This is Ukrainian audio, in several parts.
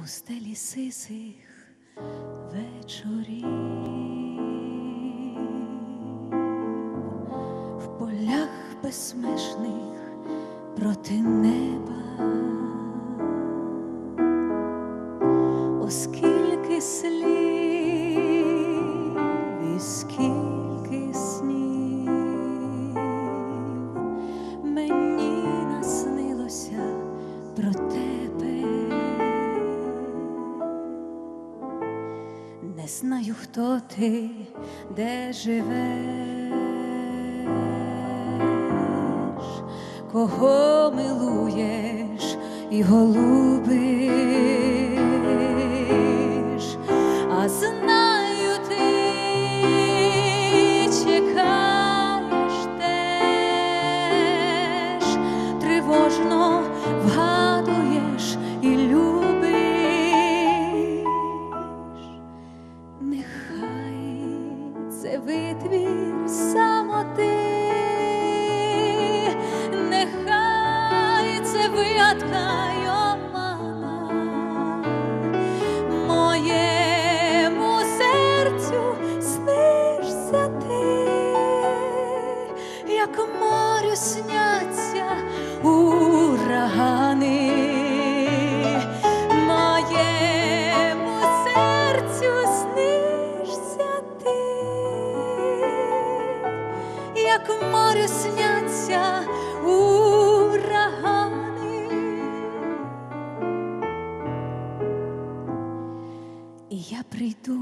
пустелі сисих вечорів, в полях безсмешних проти неба, оскільки слів Знаю, хто ти, де живеш, кого милуєш і голубиш, а знаю, це витвір самоти, нехай це вигадка й омана, моєму серцю снишся ти, як морю сняться урагани. Як морю сняться урагани. І я прийду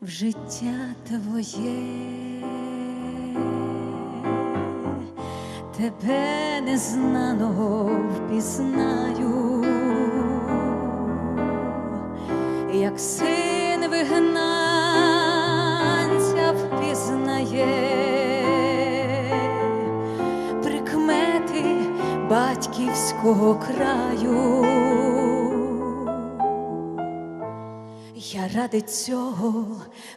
в життя твоє, тебе незнаного впізнаю, як син вигнанця батьківського краю. Я ради цього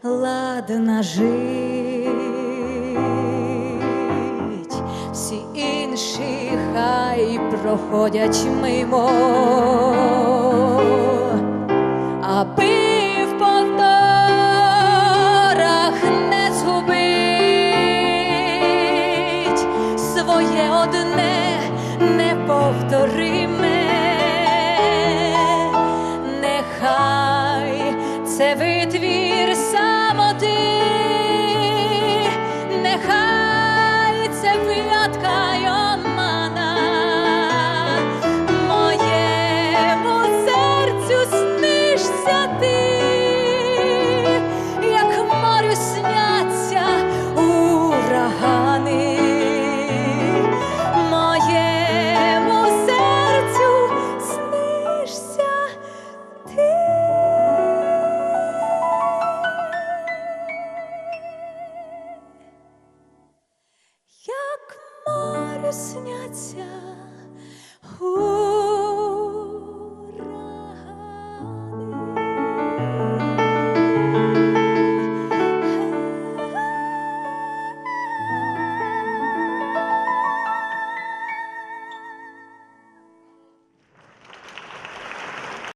ладна жить, всі інші хай проходять мимо, аби Нехай сняться.